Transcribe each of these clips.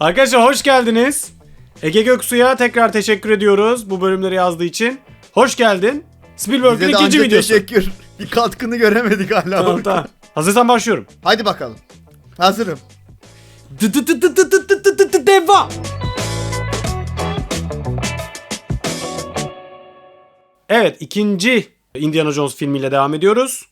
Arkadaşlar hoş geldiniz. Ege Göksu'ya tekrar teşekkür ediyoruz bu bölümleri yazdığı için. Hoş geldin. Spielberg'in Bize de ikinci anca videosu. teşekkür. Bir katkını göremedik hala. Tamam orada. tamam. Hazırsan başlıyorum. Hadi bakalım. Hazırım. Dı dı dı dı dı dı dı dı dı dı Devam. Evet ikinci Indiana Jones filmiyle devam ediyoruz.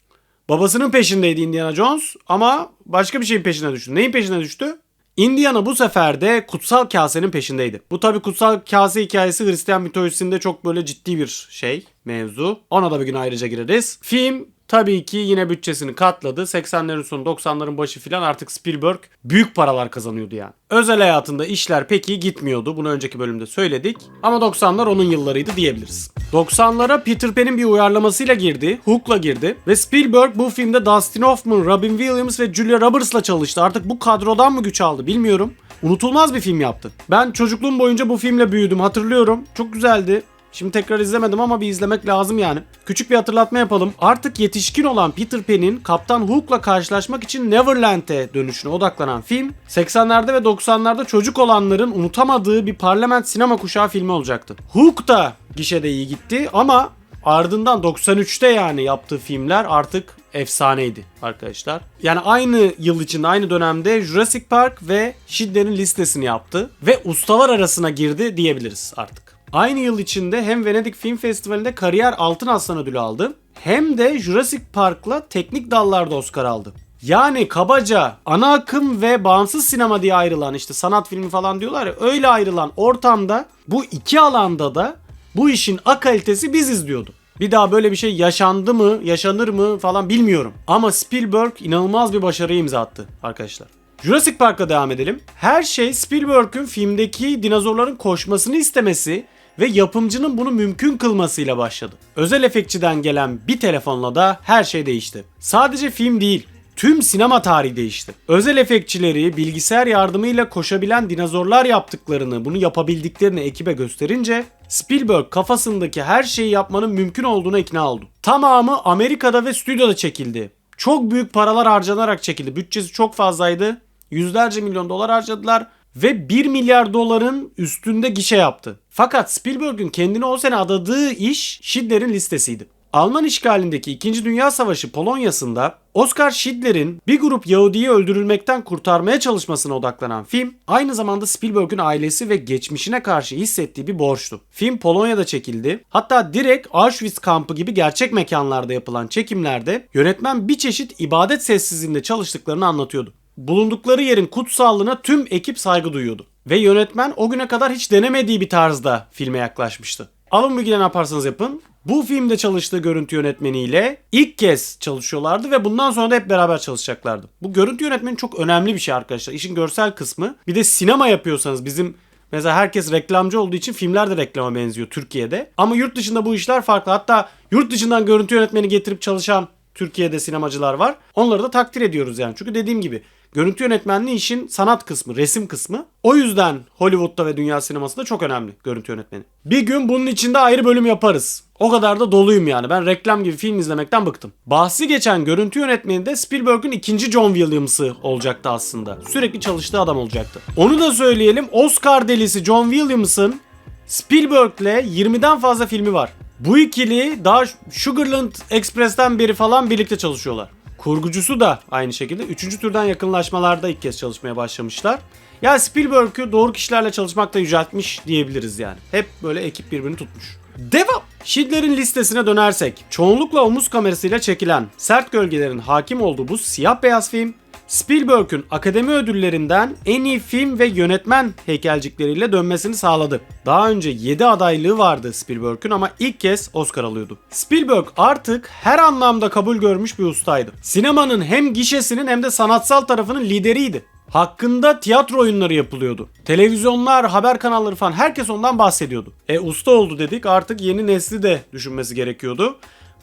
Babasının peşindeydi Indiana Jones ama başka bir şeyin peşine düştü. Neyin peşine düştü? Indiana bu sefer de kutsal kasenin peşindeydi. Bu tabi kutsal kase hikayesi Hristiyan mitolojisinde çok böyle ciddi bir şey, mevzu. Ona da bir gün ayrıca gireriz. Film tabii ki yine bütçesini katladı. 80'lerin sonu 90'ların başı filan artık Spielberg büyük paralar kazanıyordu yani. Özel hayatında işler pek iyi gitmiyordu. Bunu önceki bölümde söyledik. Ama 90'lar onun yıllarıydı diyebiliriz. 90'lara Peter Pan'in bir uyarlamasıyla girdi. Hook'la girdi. Ve Spielberg bu filmde Dustin Hoffman, Robin Williams ve Julia Roberts'la çalıştı. Artık bu kadrodan mı güç aldı bilmiyorum. Unutulmaz bir film yaptı. Ben çocukluğum boyunca bu filmle büyüdüm hatırlıyorum. Çok güzeldi. Şimdi tekrar izlemedim ama bir izlemek lazım yani. Küçük bir hatırlatma yapalım. Artık yetişkin olan Peter Pan'in Kaptan Hook'la karşılaşmak için Neverland'e dönüşüne odaklanan film, 80'lerde ve 90'larda çocuk olanların unutamadığı bir parlament sinema kuşağı filmi olacaktı. Hook da gişede iyi gitti ama ardından 93'te yani yaptığı filmler artık efsaneydi arkadaşlar. Yani aynı yıl içinde aynı dönemde Jurassic Park ve Schindler'in listesini yaptı ve ustalar arasına girdi diyebiliriz artık. Aynı yıl içinde hem Venedik Film Festivali'nde kariyer altın aslan ödülü aldı hem de Jurassic Park'la teknik dallarda Oscar aldı. Yani kabaca ana akım ve bağımsız sinema diye ayrılan işte sanat filmi falan diyorlar ya öyle ayrılan ortamda bu iki alanda da bu işin A kalitesi biz izliyordu. Bir daha böyle bir şey yaşandı mı, yaşanır mı falan bilmiyorum. Ama Spielberg inanılmaz bir başarı imza attı arkadaşlar. Jurassic Park'la devam edelim. Her şey Spielberg'ün filmdeki dinozorların koşmasını istemesi ve yapımcının bunu mümkün kılmasıyla başladı. Özel efektçiden gelen bir telefonla da her şey değişti. Sadece film değil, tüm sinema tarihi değişti. Özel efektçileri bilgisayar yardımıyla koşabilen dinozorlar yaptıklarını, bunu yapabildiklerini ekibe gösterince Spielberg kafasındaki her şeyi yapmanın mümkün olduğuna ikna oldu. Tamamı Amerika'da ve stüdyoda çekildi. Çok büyük paralar harcanarak çekildi. Bütçesi çok fazlaydı. Yüzlerce milyon dolar harcadılar ve 1 milyar doların üstünde gişe yaptı. Fakat Spielberg'ün kendine o sene adadığı iş Schindler'in listesiydi. Alman işgalindeki 2. Dünya Savaşı Polonya'sında Oskar Schindler'in bir grup Yahudi'yi öldürülmekten kurtarmaya çalışmasına odaklanan film aynı zamanda Spielberg'ün ailesi ve geçmişine karşı hissettiği bir borçtu. Film Polonya'da çekildi. Hatta direkt Auschwitz kampı gibi gerçek mekanlarda yapılan çekimlerde yönetmen bir çeşit ibadet sessizliğinde çalıştıklarını anlatıyordu. Bulundukları yerin kutsallığına tüm ekip saygı duyuyordu. Ve yönetmen o güne kadar hiç denemediği bir tarzda filme yaklaşmıştı. Alın bilgiler ne yaparsanız yapın. Bu filmde çalıştığı görüntü yönetmeniyle ilk kez çalışıyorlardı ve bundan sonra da hep beraber çalışacaklardı. Bu görüntü yönetmeni çok önemli bir şey arkadaşlar. İşin görsel kısmı. Bir de sinema yapıyorsanız bizim Mesela herkes reklamcı olduğu için filmler de reklama benziyor Türkiye'de. Ama yurt dışında bu işler farklı. Hatta yurt dışından görüntü yönetmeni getirip çalışan Türkiye'de sinemacılar var. Onları da takdir ediyoruz yani. Çünkü dediğim gibi görüntü yönetmenliği işin sanat kısmı, resim kısmı. O yüzden Hollywood'da ve dünya sinemasında çok önemli görüntü yönetmeni. Bir gün bunun içinde ayrı bölüm yaparız. O kadar da doluyum yani. Ben reklam gibi film izlemekten bıktım. Bahsi geçen görüntü yönetmeni de Spielberg'ün ikinci John Williams'ı olacaktı aslında. Sürekli çalıştığı adam olacaktı. Onu da söyleyelim. Oscar delisi John Williams'ın Spielberg'le 20'den fazla filmi var. Bu ikili daha Sugarland Express'ten beri falan birlikte çalışıyorlar. Kurgucusu da aynı şekilde. Üçüncü türden yakınlaşmalarda ilk kez çalışmaya başlamışlar. Ya Spielberg'ü doğru kişilerle çalışmakta yüceltmiş diyebiliriz yani. Hep böyle ekip birbirini tutmuş. Devam. Schindler'in listesine dönersek, çoğunlukla omuz kamerasıyla çekilen, sert gölgelerin hakim olduğu bu siyah beyaz film, Spielberg'ün akademi ödüllerinden en iyi film ve yönetmen heykelcikleriyle dönmesini sağladı. Daha önce 7 adaylığı vardı Spielberg'ün ama ilk kez Oscar alıyordu. Spielberg artık her anlamda kabul görmüş bir ustaydı. Sinemanın hem gişesinin hem de sanatsal tarafının lideriydi. Hakkında tiyatro oyunları yapılıyordu. Televizyonlar, haber kanalları falan herkes ondan bahsediyordu. E usta oldu dedik artık yeni nesli de düşünmesi gerekiyordu.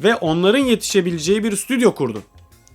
Ve onların yetişebileceği bir stüdyo kurdu.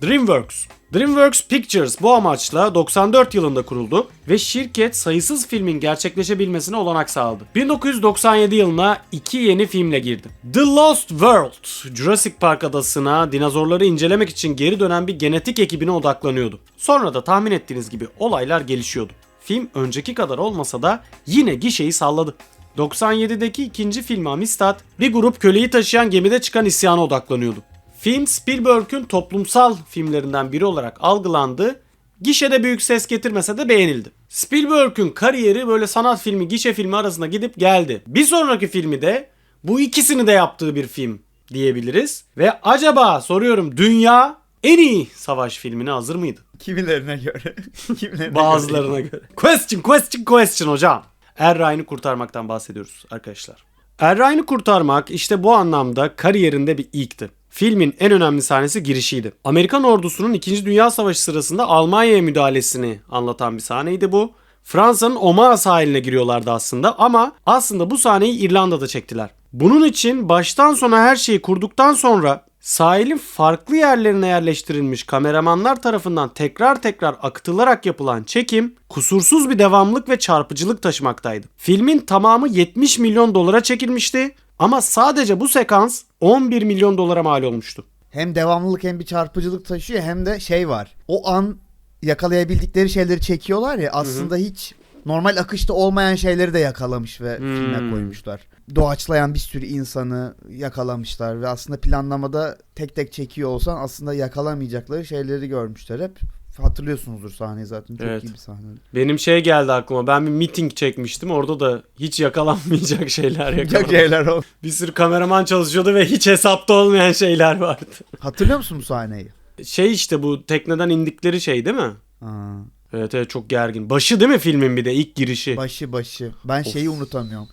DreamWorks. DreamWorks Pictures bu amaçla 94 yılında kuruldu ve şirket sayısız filmin gerçekleşebilmesine olanak sağladı. 1997 yılına iki yeni filmle girdi. The Lost World, Jurassic Park adasına dinozorları incelemek için geri dönen bir genetik ekibine odaklanıyordu. Sonra da tahmin ettiğiniz gibi olaylar gelişiyordu. film önceki kadar olmasa da yine gişeyi salladı. 97'deki ikinci film Amistad bir grup köleyi taşıyan gemide çıkan isyana odaklanıyordu. Film Spielberg'ün toplumsal filmlerinden biri olarak algılandı. Gişede büyük ses getirmese de beğenildi. Spielberg'ün kariyeri böyle sanat filmi, gişe filmi arasında gidip geldi. Bir sonraki filmi de bu ikisini de yaptığı bir film diyebiliriz. Ve acaba soruyorum dünya en iyi savaş filmine hazır mıydı? Kimilerine göre. Kimilerine göre. Bazılarına göre. Question, question, question hocam. Er Ryan'ı kurtarmaktan bahsediyoruz arkadaşlar. Er Ryan'ı kurtarmak işte bu anlamda kariyerinde bir ilkti. Filmin en önemli sahnesi girişiydi. Amerikan ordusunun 2. Dünya Savaşı sırasında Almanya'ya müdahalesini anlatan bir sahneydi bu. Fransa'nın Omaha sahiline giriyorlardı aslında ama aslında bu sahneyi İrlanda'da çektiler. Bunun için baştan sona her şeyi kurduktan sonra sahilin farklı yerlerine yerleştirilmiş kameramanlar tarafından tekrar tekrar akıtılarak yapılan çekim kusursuz bir devamlık ve çarpıcılık taşımaktaydı. Filmin tamamı 70 milyon dolara çekilmişti ama sadece bu sekans 11 milyon dolara mal olmuştu. Hem devamlılık hem bir çarpıcılık taşıyor hem de şey var. O an yakalayabildikleri şeyleri çekiyorlar ya aslında hiç normal akışta olmayan şeyleri de yakalamış ve Hmm. filme koymuşlar. Doğaçlayan bir sürü insanı yakalamışlar ve aslında planlamada tek tek çekiyor olsan aslında yakalamayacakları şeyleri görmüşler hep. Hatırlıyorsunuzdur sahneyi zaten çok Evet. iyi bir sahne. Benim şey geldi aklıma. Ben bir meeting çekmiştim. Orada da hiç yakalanmayacak şeyler Çok yakaladım. şeyler oldu. Bir sürü kameraman çalışıyordu ve hiç hesapta olmayan şeyler vardı. Hatırlıyor musun bu sahneyi? Şey işte bu tekneden indikleri şey değil mi? Aa, Evet evet çok gergin. Başı değil mi filmin bir de ilk girişi? başı başı. Ben şeyi unutamıyorum.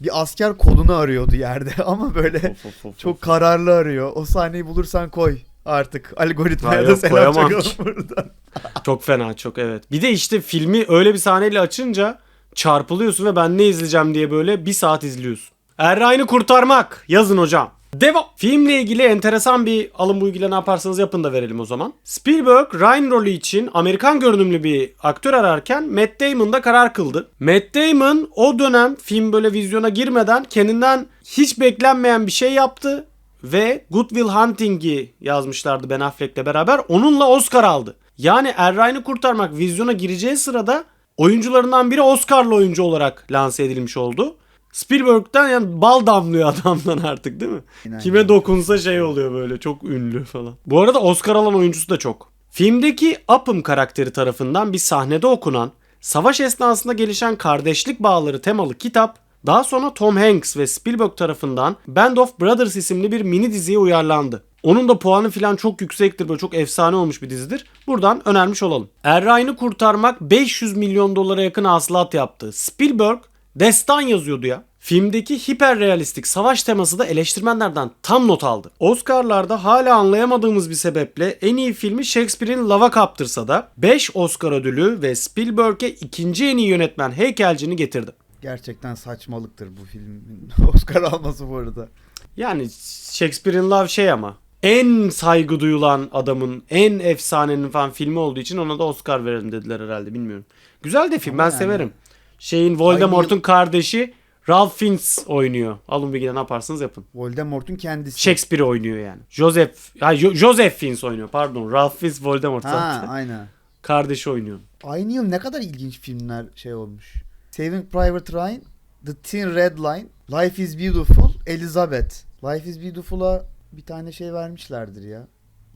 Bir asker kolunu arıyordu yerde ama böyle Of, of, of, Çok of. kararlı arıyor. O sahneyi bulursan koy artık. Algoritmaya da selam koyamam çakalım buradan. çok fena çok evet. Bir de işte filmi öyle bir sahneyle açınca çarpılıyorsun ve ben ne izleyeceğim diye böyle bir saat izliyorsun. Erray'ını kurtarmak yazın hocam. Devam. Filmle ilgili enteresan bir alın bu ilgili ne yaparsanız yapın da verelim o zaman. Spielberg Ryan rolü için Amerikan görünümlü bir aktör ararken Matt Damon'da karar kıldı. Matt Damon o dönem film böyle vizyona girmeden kendinden hiç beklenmeyen bir şey yaptı ve Good Will Hunting'i yazmışlardı Ben Affleck'le beraber. Onunla Oscar aldı. Yani Er Ryan'ı kurtarmak vizyona gireceği sırada oyuncularından biri Oscar'lı oyuncu olarak lanse edilmiş oldu. Spielberg'den yani bal damlıyor adamdan artık değil mi? Aynen. Kime dokunsa şey oluyor böyle çok ünlü falan. Bu arada Oscar alan oyuncusu da çok. Filmdeki Upham karakteri tarafından bir sahnede okunan, savaş esnasında gelişen kardeşlik bağları temalı kitap, daha sonra Tom Hanks ve Spielberg tarafından Band of Brothers isimli bir mini diziye uyarlandı. Onun da puanı falan çok yüksektir böyle çok efsane olmuş bir dizidir. Buradan önermiş olalım. Er Ryan'ı kurtarmak 500 milyon dolara yakın hasılat yaptı. Spielberg destan yazıyordu ya. Filmdeki hiperrealistik savaş teması da eleştirmenlerden tam not aldı. Oscar'larda hala anlayamadığımız bir sebeple en iyi filmi Shakespeare'in Lava kaptırsa da 5 Oscar ödülü ve Spielberg'e ikinci en iyi yönetmen heykelcini getirdi. Gerçekten saçmalıktır bu filmin Oscar alması bu arada. Yani Shakespeare'in Love şey ama en saygı duyulan adamın en efsanenin falan filmi olduğu için ona da Oscar verelim dediler herhalde bilmiyorum. Güzel de film Ama ben yani- severim. Şeyin Voldemort'un kardeşi Ralph Fiennes oynuyor. Alın bilgiden ne yaparsanız yapın. Voldemort'un kendisi. Shakespeare oynuyor yani. Joseph, ha, Jo- Joseph Fiennes oynuyor pardon. Ralph Fiennes Voldemort ha zaten. aynen. Kardeşi oynuyor. Aynı yıl ne kadar ilginç filmler şey olmuş. Saving Private Ryan, The Thin Red Line, Life is Beautiful, Elizabeth. Life is Beautiful'a bir tane şey vermişlerdir ya.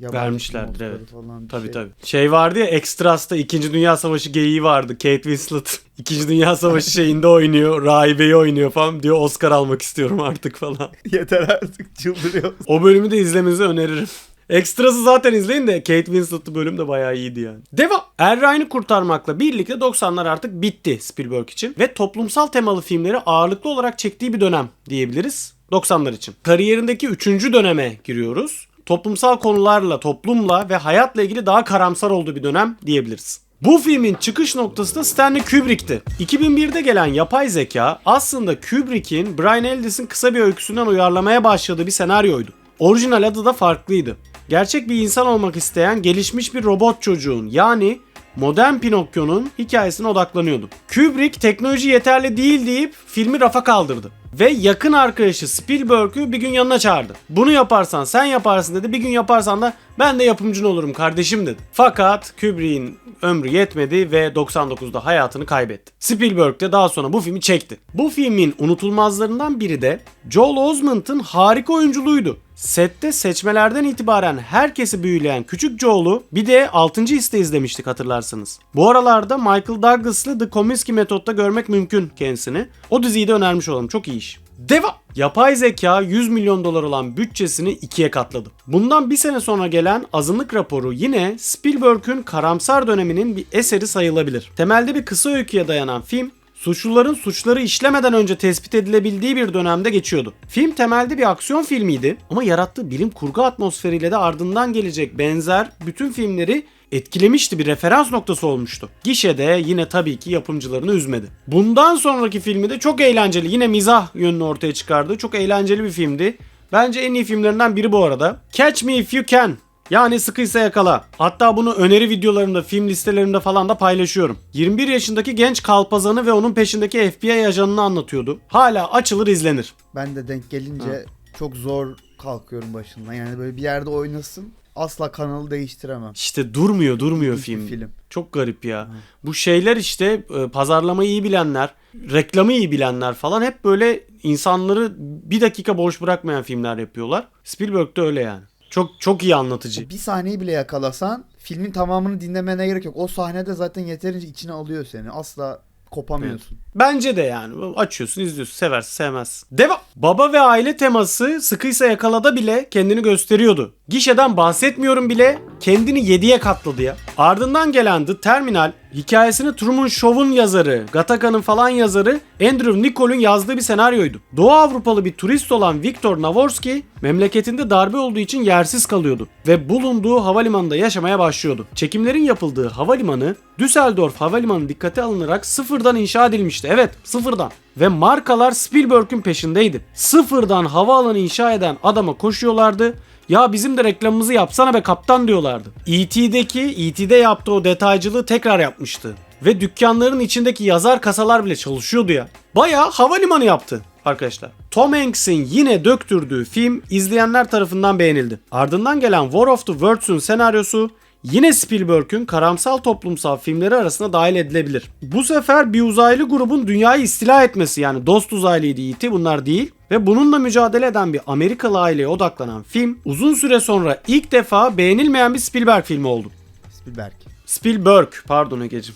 Yabancı Vermişlerdir, film Oscar'ı evet. Falan bir Tabii şey. tabii. Şey vardı ya Extras'ta 2. Dünya Savaşı geyiği vardı. Kate Winslet 2. Dünya Savaşı şeyinde oynuyor. Rahibeyi oynuyor falan. Diyor Oscar almak istiyorum artık falan. Yeter artık çıldırıyor. O bölümü de izlemenizi öneririm. Ekstrası zaten izleyin de Kate Winslet'lı bölüm de bayağı iyiydi yani. Devam. Er Ryan'ı kurtarmakla birlikte 90'lar artık bitti Spielberg için. Ve toplumsal temalı filmleri ağırlıklı olarak çektiği bir dönem diyebiliriz 90'lar için. Kariyerindeki 3. döneme giriyoruz. Toplumsal konularla, toplumla ve hayatla ilgili daha karamsar olduğu bir dönem diyebiliriz. Bu filmin çıkış noktası da Stanley Kubrick'ti. 2001'de gelen yapay zeka aslında Kubrick'in Brian Aldiss'in kısa bir öyküsünden uyarlamaya başladığı bir senaryoydu. Orijinal adı da farklıydı. Gerçek bir insan olmak isteyen gelişmiş bir robot çocuğun yani modern Pinokyo'nun hikayesine odaklanıyordu. Kubrick teknoloji yeterli değil deyip filmi rafa kaldırdı. Ve yakın arkadaşı Spielberg'ü bir gün yanına çağırdı. Bunu yaparsan sen yaparsın dedi. Bir gün yaparsan da ben de yapımcın olurum kardeşim dedi. Fakat Kubrick'in ömrü yetmedi ve 99'da hayatını kaybetti. Spielberg de daha sonra bu filmi çekti. Bu filmin unutulmazlarından biri de Joel Osment'ın harika oyunculuğuydu. Sette seçmelerden itibaren herkesi büyüleyen küçük Joel'u bir de 6. hisse izlemiştik hatırlarsanız. Bu aralarda Michael Douglas'lı The Kominsky Metod'da görmek mümkün kendisini. O diziyi de önermiş olalım. Çok iyi iş. Devam! Yapay zeka 100 milyon dolar olan bütçesini ikiye katladı. Bundan bir sene sonra gelen azınlık raporu yine Spielberg'ün karamsar döneminin bir eseri sayılabilir. Temelde bir kısa öyküye dayanan film suçluların suçları işlemeden önce tespit edilebildiği bir dönemde geçiyordu. Film temelde bir aksiyon filmiydi ama yarattığı bilim kurgu atmosferiyle de ardından gelecek benzer bütün filmleri etkilemişti bir referans noktası olmuştu. Gişede yine tabii ki yapımcılarını üzmedi. Bundan sonraki filmi de çok eğlenceli yine mizah yönünü ortaya çıkardı. Çok eğlenceli bir filmdi. Bence en iyi filmlerinden biri bu arada. Catch Me If You Can. Yani sıkıysa yakala. Hatta bunu öneri videolarımda, film listelerimde falan da paylaşıyorum. 21 yaşındaki genç kalpazanı ve onun peşindeki FBI ajanını anlatıyordu. Hala açılır izlenir. Ben de denk gelince çok zor kalkıyorum başından. Yani böyle bir yerde oynasın asla kanalı değiştiremem. İşte durmuyor durmuyor film. film. Çok garip ya. Bu şeyler işte e, pazarlamayı iyi bilenler, reklamı iyi bilenler falan hep böyle insanları bir dakika boş bırakmayan filmler yapıyorlar. Spielberg de öyle yani. Çok çok iyi anlatıcı. Bir sahneyi bile yakalasan filmin tamamını dinlemene gerek yok. O sahnede zaten yeterince içine alıyor seni. Asla kopamıyorsun. Bence de yani. Açıyorsun, izliyorsun. Seversin, sevmezsin. Devam. Baba ve aile teması sıkıysa yakalada bile kendini gösteriyordu. Gişeden bahsetmiyorum bile kendini 7'ye katladı ya. Ardından gelen The Terminal hikayesini Truman Show'un yazarı, Gattaca'nın falan yazarı Andrew Nicol'un yazdığı bir senaryoydu. Doğu Avrupalı bir turist olan Viktor Navorski memleketinde darbe olduğu için yersiz kalıyordu ve bulunduğu havalimanında yaşamaya başlıyordu. Çekimlerin yapıldığı havalimanı Düsseldorf Havalimanı dikkate alınarak sıfırdan inşa edilmişti. Evet sıfırdan. Ve markalar Spielberg'ün peşindeydi. Sıfırdan havaalanı inşa eden adama koşuyorlardı. Ya bizim de reklamımızı yapsana be kaptan diyorlardı. E.T.'deki, E.T.'de yaptığı o detaycılığı tekrar yapmıştı. Ve dükkanların içindeki yazar kasalar bile çalışıyordu ya. Bayağı havalimanı yaptı arkadaşlar. Tom Hanks'in yine döktürdüğü film izleyenler tarafından beğenildi. Ardından gelen War of the Worlds'ün senaryosu yine Spielberg'ün karamsal toplumsal filmleri arasına dahil edilebilir. Bu sefer bir uzaylı grubun dünyayı istila etmesi yani dost uzaylıydı E.T. bunlar değil ve bununla mücadele eden bir Amerikalı aileye odaklanan film uzun süre sonra ilk defa beğenilmeyen bir Spielberg filmi oldu. Spielberg. Spielberg pardon Ege'cim.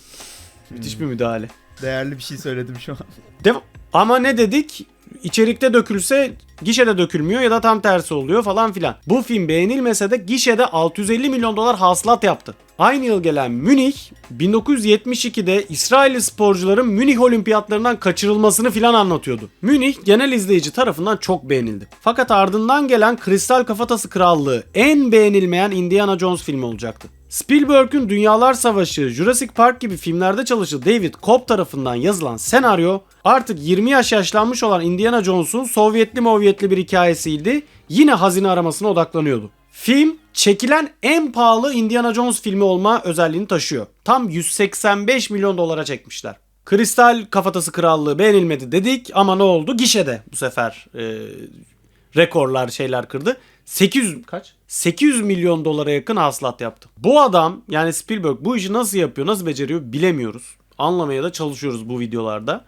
Müthiş bir müdahale. Değerli bir şey söyledim şu an. Devam. Ama ne dedik? İçerikte dökülse gişede dökülmüyor ya da tam tersi oluyor falan filan. Bu film beğenilmese de gişede 650 milyon dolar hasılat yaptı. Aynı yıl gelen Münih 1972'de İsrailli sporcuların Münih olimpiyatlarından kaçırılmasını filan anlatıyordu. Münih genel izleyici tarafından çok beğenildi. Fakat ardından gelen Kristal Kafatası Krallığı en beğenilmeyen Indiana Jones filmi olacaktı. Spielberg'ün Dünyalar Savaşı, Jurassic Park gibi filmlerde çalıştığı David Cobb tarafından yazılan senaryo artık 20 yaş yaşlanmış olan Indiana Jones'un Sovyetli Movyetli bir hikayesiydi. Yine hazine aramasına odaklanıyordu. Film çekilen en pahalı Indiana Jones filmi olma özelliğini taşıyor. Tam 185 milyon dolara çekmişler. Kristal Kafatası Krallığı beğenilmedi dedik ama ne oldu? Gişede bu sefer e, rekorlar şeyler kırdı. 800 kaç? 800 milyon dolara yakın hasılat yaptı. Bu adam yani Spielberg bu işi nasıl yapıyor, nasıl beceriyor bilemiyoruz. Anlamaya da çalışıyoruz bu videolarda.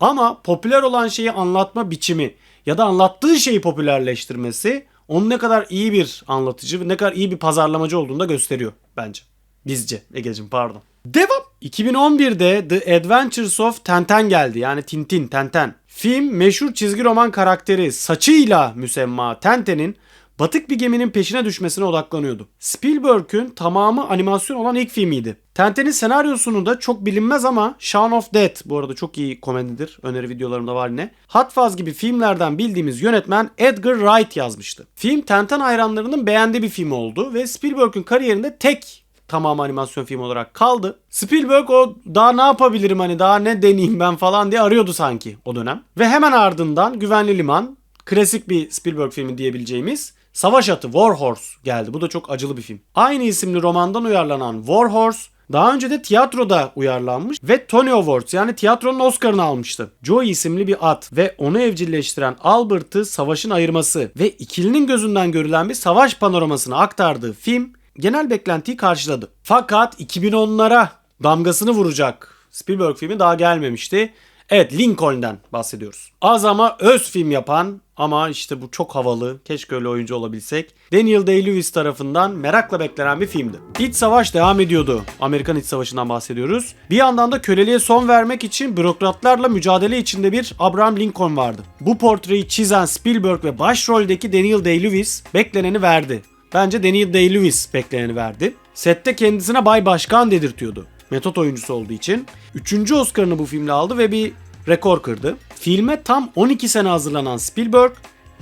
Ama popüler olan şeyi anlatma biçimi ya da anlattığı şeyi popülerleştirmesi onun ne kadar iyi bir anlatıcı ve ne kadar iyi bir pazarlamacı olduğunu da gösteriyor bence. Bizce Ege'cim pardon. Devam. 2011'de The Adventures of Tintin geldi. Yani Tintin, Tenten. Film meşhur çizgi roman karakteri saçıyla müsemma Tenten'in batık bir geminin peşine düşmesine odaklanıyordu. Spielberg'ün tamamı animasyon olan ilk filmiydi. Tenten'in senaryosunu da çok bilinmez ama Shaun of Dead bu arada çok iyi komedidir. Öneri videolarımda var yine. Hot Fuzz gibi filmlerden bildiğimiz yönetmen Edgar Wright yazmıştı. Film Tenten hayranlarının beğendiği bir film oldu ve Spielberg'ün kariyerinde tek tamamı animasyon film olarak kaldı. Spielberg o daha ne yapabilirim hani daha ne deneyeyim ben falan diye arıyordu sanki o dönem. Ve hemen ardından Güvenli Liman klasik bir Spielberg filmi diyebileceğimiz Savaş Atı War Horse geldi. Bu da çok acılı bir film. Aynı isimli romandan uyarlanan War Horse Daha önce de tiyatroda uyarlanmış ve Tony Awards yani tiyatronun Oscar'ını almıştı. Joey isimli bir at ve onu evcilleştiren Albert'ı savaşın ayırması ve ikilinin gözünden görülen bir savaş panoramasını aktardığı film genel beklentiyi karşıladı. Fakat 2010'lara damgasını vuracak Spielberg filmi daha gelmemişti. Evet Lincoln'den bahsediyoruz. Az ama öz film yapan ama işte bu çok havalı. Keşke öyle oyuncu olabilsek. Daniel Day-Lewis tarafından merakla beklenen bir filmdi. İç savaş devam ediyordu. Amerikan İç Savaşı'ndan bahsediyoruz. Bir yandan da köleliğe son vermek için bürokratlarla mücadele içinde bir Abraham Lincoln vardı. Bu portreyi çizen Spielberg ve başroldeki Daniel Day-Lewis bekleneni verdi. Bence Daniel Day-Lewis bekleneni verdi. Sette kendisine Bay Başkan dedirtiyordu. Metot oyuncusu olduğu için. Üçüncü Oscar'ını bu filmle aldı ve bir rekor kırdı. Filme tam 12 sene hazırlanan Spielberg,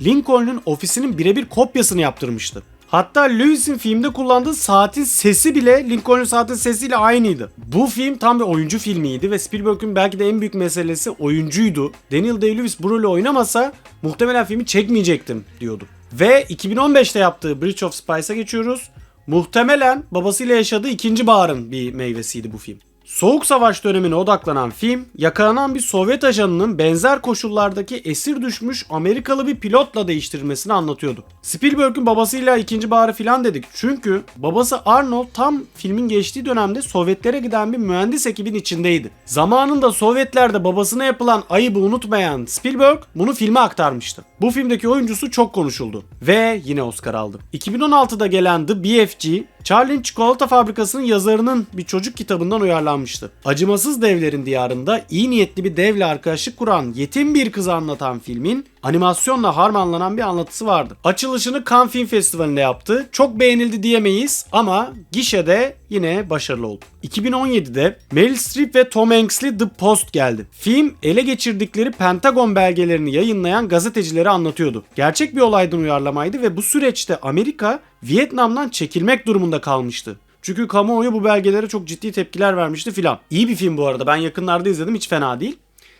Lincoln'un ofisinin birebir kopyasını yaptırmıştı. Hatta Lewis'in filmde kullandığı saatin sesi bile Lincoln'un saatin sesiyle aynıydı. Bu film tam bir oyuncu filmiydi ve Spielberg'ün belki de en büyük meselesi oyuncuydu. Daniel Day-Lewis bu rolü oynamasa muhtemelen filmi çekmeyecektim diyordu. Ve 2015'te yaptığı Bridge of Spice'a geçiyoruz. Muhtemelen babasıyla yaşadığı ikinci baharın bir meyvesiydi bu film. Soğuk Savaş dönemine odaklanan film, yakalanan bir Sovyet ajanının benzer koşullardaki esir düşmüş Amerikalı bir pilotla değiştirilmesini anlatıyordu. Spielberg'ün babasıyla ikinci baharı filan dedik çünkü babası Arnold tam filmin geçtiği dönemde Sovyetlere giden bir mühendis ekibin içindeydi. Zamanında Sovyetlerde babasına yapılan ayıbı unutmayan Spielberg bunu filme aktarmıştı. Bu filmdeki oyuncusu çok konuşuldu ve yine Oscar aldı. 2016'da gelen The BFG, Charlie'nin Çikolata Fabrikası'nın yazarının bir çocuk kitabından uyarlanmıştı. Acımasız devlerin diyarında iyi niyetli bir devle arkadaşlık kuran yetim bir kızı anlatan filmin animasyonla harmanlanan bir anlatısı vardı. Açılışını Cannes Film Festivali'nde yaptı. Çok beğenildi diyemeyiz ama gişede yine başarılı oldu. 2017'de Meryl Streep ve Tom Hanks'li The Post geldi. Film ele geçirdikleri Pentagon belgelerini yayınlayan gazetecileri anlatıyordu. Gerçek bir olaydan uyarlamaydı ve bu süreçte Amerika Vietnam'dan çekilmek durumunda kalmıştı. Çünkü kamuoyu bu belgelere çok ciddi tepkiler vermişti filan. İyi bir film bu arada. Ben yakınlarda izledim. Hiç fena değil.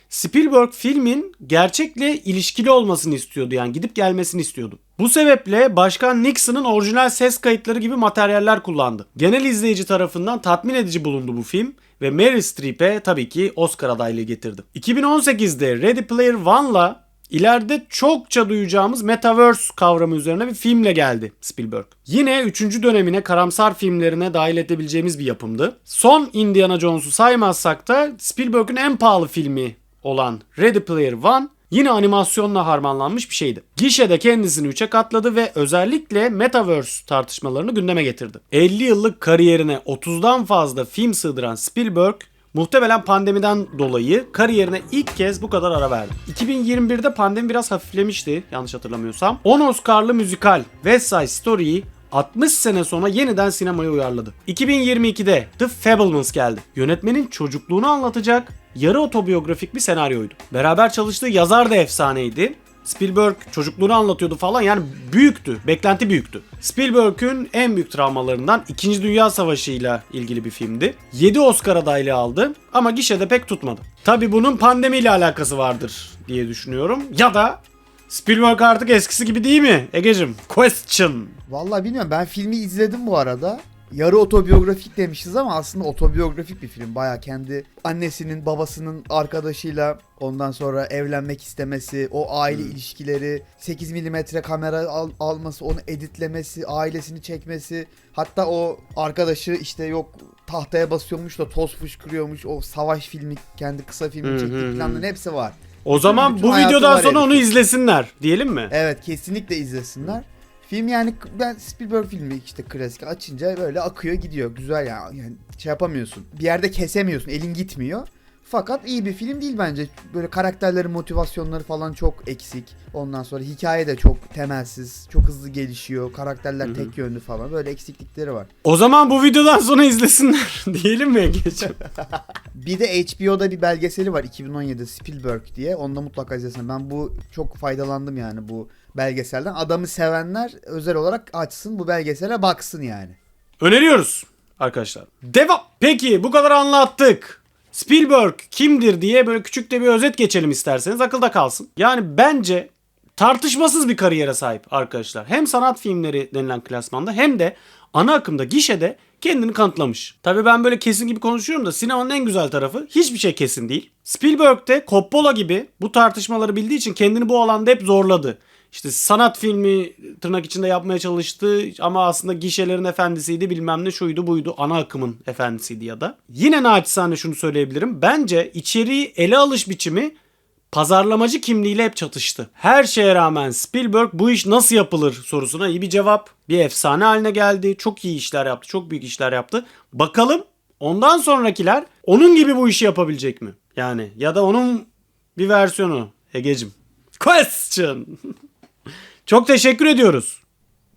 Spielberg filmin gerçekle ilişkili olmasını istiyordu yani gidip gelmesini istiyordu. Bu sebeple Başkan Nixon'ın orijinal ses kayıtları gibi materyaller kullandı. Genel izleyici tarafından tatmin edici bulundu bu film ve Meryl Streep'e tabii ki Oscar adaylığı getirdi. 2018'de Ready Player One'la İleride çokça duyacağımız Metaverse kavramı üzerine bir filmle geldi Spielberg. Yine 3. dönemine karamsar filmlerine dahil edebileceğimiz bir yapımdı. Son Indiana Jones'u saymazsak da Spielberg'ün en pahalı filmi olan Ready Player One yine animasyonla harmanlanmış bir şeydi. Gişede kendisini üçe katladı ve özellikle Metaverse tartışmalarını gündeme getirdi. 50 yıllık kariyerine 30'dan fazla film sığdıran Spielberg Muhtemelen pandemiden dolayı kariyerine ilk kez bu kadar ara verdi. 2021'de pandemi biraz hafiflemişti yanlış hatırlamıyorsam. 10 Oscar'lı müzikal West Side Story'yi 60 sene sonra yeniden sinemaya uyarladı. 2022'de The Fablemans geldi. Yönetmenin çocukluğunu anlatacak yarı otobiyografik bir senaryoydu. Beraber çalıştığı yazar da efsaneydi. Spielberg çocukluğunu anlatıyordu falan yani büyüktü, beklenti büyüktü. Spielberg'ün en büyük travmalarından 2. Dünya Savaşı ile ilgili bir filmdi. 7 Oscar adaylığı aldı ama gişede pek tutmadı. Tabi bunun pandemiyle alakası vardır diye düşünüyorum. Ya da Spielberg artık eskisi gibi değil mi? Egecim, question. Vallahi bilmiyorum ben filmi izledim bu arada. Yarı otobiyografik demişiz ama aslında otobiyografik bir film. Baya kendi annesinin babasının arkadaşıyla ondan sonra evlenmek istemesi, o aile ilişkileri, 8 milimetre kamera al- alması, onu editlemesi, ailesini çekmesi. Hatta o arkadaşı işte yok tahtaya basıyormuş da toz fışkırıyormuş. O savaş filmi kendi kısa filmi hı çektiği hı. planların hepsi var. O zaman bütün bu videodan sonra onu izlesinler diyelim mi? Evet kesinlikle izlesinler. Film yani ben Spielberg filmi işte klasik açınca böyle akıyor gidiyor. Güzel ya. Yani şey yapamıyorsun. Bir yerde kesemiyorsun. Elin gitmiyor. Fakat iyi bir film değil bence. Böyle karakterlerin motivasyonları falan çok eksik. Ondan sonra hikaye de çok temelsiz. Çok hızlı gelişiyor. Karakterler tek yönlü falan. Böyle eksiklikleri var. O zaman bu videodan sonra izlesinler diyelim mi Egeciğim? Bir de HBO'da bir belgeseli var 2017 Spielberg diye. Onda mutlaka izlesin. Ben bu çok faydalandım yani bu belgeselden. Adamı sevenler özel olarak açsın bu belgesele baksın yani. Öneriyoruz arkadaşlar. Devam. Peki bu kadar anlattık. Spielberg kimdir diye böyle küçük de bir özet geçelim isterseniz akılda kalsın. Yani bence tartışmasız bir kariyere sahip arkadaşlar. Hem sanat filmleri denilen klasmanda hem de ana akımda gişede kendini kanıtlamış. Tabii ben böyle kesin gibi konuşuyorum da sinemanın en güzel tarafı hiçbir şey kesin değil. Spielberg de Coppola gibi bu tartışmaları bildiği için kendini bu alanda hep zorladı. İşte sanat filmi tırnak içinde yapmaya çalıştı ama aslında gişelerin efendisiydi bilmem ne şuydu buydu ana akımın efendisiydi ya da. Yine naçizane şunu söyleyebilirim. Bence içeriği ele alış biçimi pazarlamacı kimliğiyle hep çatıştı. Her şeye rağmen Spielberg bu iş nasıl yapılır sorusuna iyi bir cevap. Bir efsane haline geldi. Çok iyi işler yaptı. Çok büyük işler yaptı. Bakalım ondan sonrakiler onun gibi bu işi yapabilecek mi? Yani ya da onun bir versiyonu Egecim. Question. Çok teşekkür ediyoruz.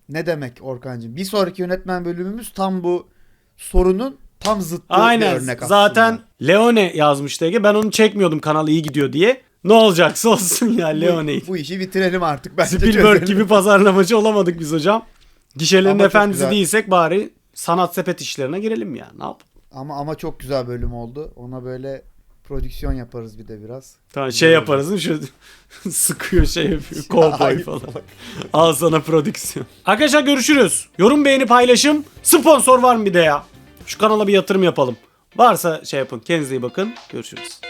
Ne demek Orkancığım? Bir sonraki yönetmen bölümümüz tam bu sorunun tam zıttı bir Aynen. örnek aslında. Zaten Leone yazmıştı Ege. Ben onu çekmiyordum kanal iyi gidiyor diye. Ne olacaksa olsun ya Leone'yi. bu, bu işi bitirelim artık bence. Spielberg çözelim. gibi pazarlamacı olamadık biz hocam. Gişelerin Ama çok efendisi güzel. değilsek bari sanat sepet işlerine girelim ya. Ne yap? Ama ama çok güzel bölüm oldu. Ona böyle prodüksiyon yaparız bir de biraz. Tamam şey yaparız değil mi? Şöyle sıkıyor şey yapıyor. Kovboy Ay, falan. Al sana prodüksiyon. Arkadaşlar görüşürüz. Yorum beğeni paylaşım. Sponsor var mı bir de ya? Şu kanala bir yatırım yapalım. Varsa şey yapın. Kendinize iyi bakın. Görüşürüz.